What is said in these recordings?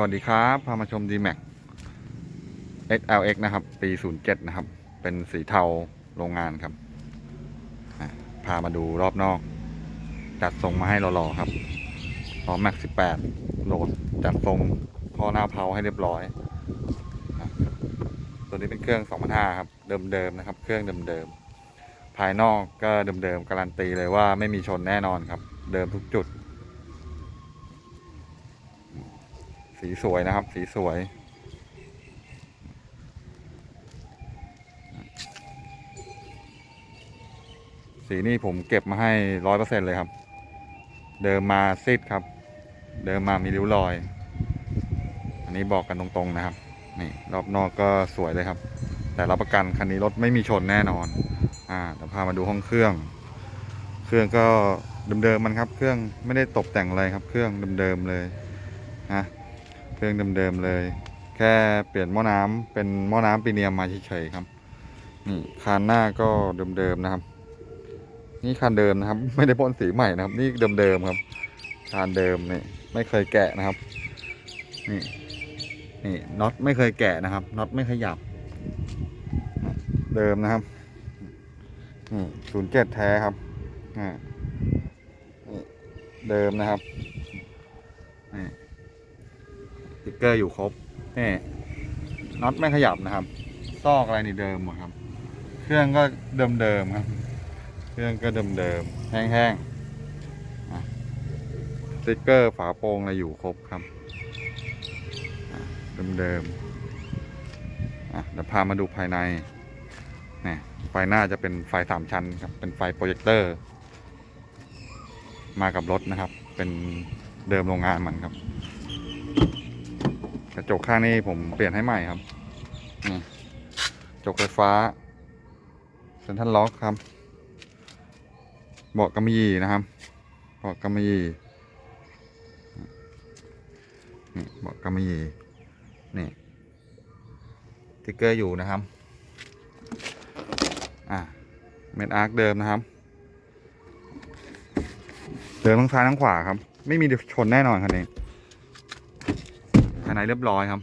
สวัสดีครับ พามาชม D-Max XLX นะครับ ปี 07 นะครับ เป็นสีเทาโรงงานครับ พามาดูรอบนอก จัดทรงมาให้รอๆครับพร้อแม็ก 18 โหลด จัดทรงพอหน้าเพาให้เรียบร้อย ตัวนี้เป็นเครื่อง 2005 ครับ เดิมๆนะครับ เครื่องเดิมๆ ภายนอกก็เดิมๆ การันตีเลยว่าไม่มีชนแน่นอนครับ เดิมทุกจุด สีสวยนะครับ สีสวย สีนี่ผมเก็บมาให้ร้อยเปอร์เซ็นเลยครับ เดิมมาซิดครับ เดิมมามีริ้วรอย อันนี้บอกกันตรงๆนะครับ นี่รอบนอกก็สวยเลยครับ แต่รับประกันคันนี้รถไม่มีชนแน่นอน อ่าเดี๋ยวพามาดูห้องเครื่อง เครื่องก็เดิมๆมันครับ เครื่องไม่ได้ตกแต่งอะไรครับ เครื่องเดิมๆเลยนะ เครื่องเดิมๆเลย แค่เปลี่ยนหม้อน้ำเป็นหม้อน้ำปีเนียมมาเฉยๆครับ นี่คานหน้าก็เดิมๆนะครับ นี่คานเดิมนะครับ ไม่ได้พ่นสีใหม่นะครับ นี่เดิมๆครับ คานเดิมนี่ไม่เคยแกะนะครับ นี่นี่น็อตไม่เคยแกะนะครับน็อตไม่ขยับ เดิมนะครับนี่ศูนย์เจ็ดแท้ครับนี่เดิมนะครับนี่ ติ๊กเกอร์อยู่ครบนี่น็อตไม่ขยับนะครับ ซอกอะไรนี่เดิมหมดครับ เครื่องก็เดิมๆครับ เครื่องก็เดิมๆแห้งๆสติ๊กเกอร์ฝาโปรงอะไรอยู่ครบครับเดิมๆอะเดี๋ยวพามาดูภายในนี่ไฟหน้าจะเป็นไฟสามชั้นครับ เป็นไฟโปรเจคเตอร์ มากับรถนะครับ เป็นเดิมโรงงานมันครับ ระจกข้างนี้ผมเปลี่ยนให้ใหม่ครับนี่กระจกไฟฟ้าเซ็นทรัลล็อกครับ เบาะกำมะหยี่นะครับ เบาะกำมะหยี่นี่เบาะกำมะหยี่นี่ติ๊กเกอร์อยู่นะครับ อะเม็ดอาร์คเดิมนะครับ เดิมทั้งซ้ายทั้งขวาครับ ไม่มีชนแน่นอนคันนี้ภาย ในเรียบร้อยครับ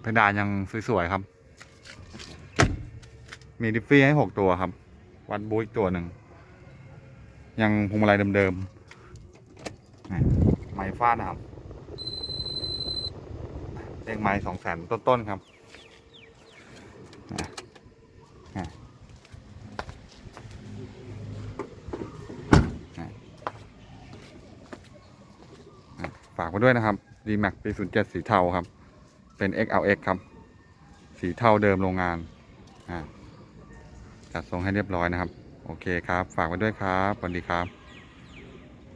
เพดานยังสวยๆครับ มีดิฟฟี่ให้หกตัวครับ วัดบูอีกตัวหนึ่ง ยังพวงมาลัยเดิมๆไม้ฟาดนะครับเลขไม้สองแสนต้นๆครับอะอะอะ ฝากไว้ด้วยนะครับ D-Max ปี 07 สีเทาครับ เป็น XLX ครับ สีเทาเดิมโรงงานอ่าจัดทรงให้เรียบร้อยนะครับ โอเคครับ ฝากไว้ด้วยครับสวัสดีครับ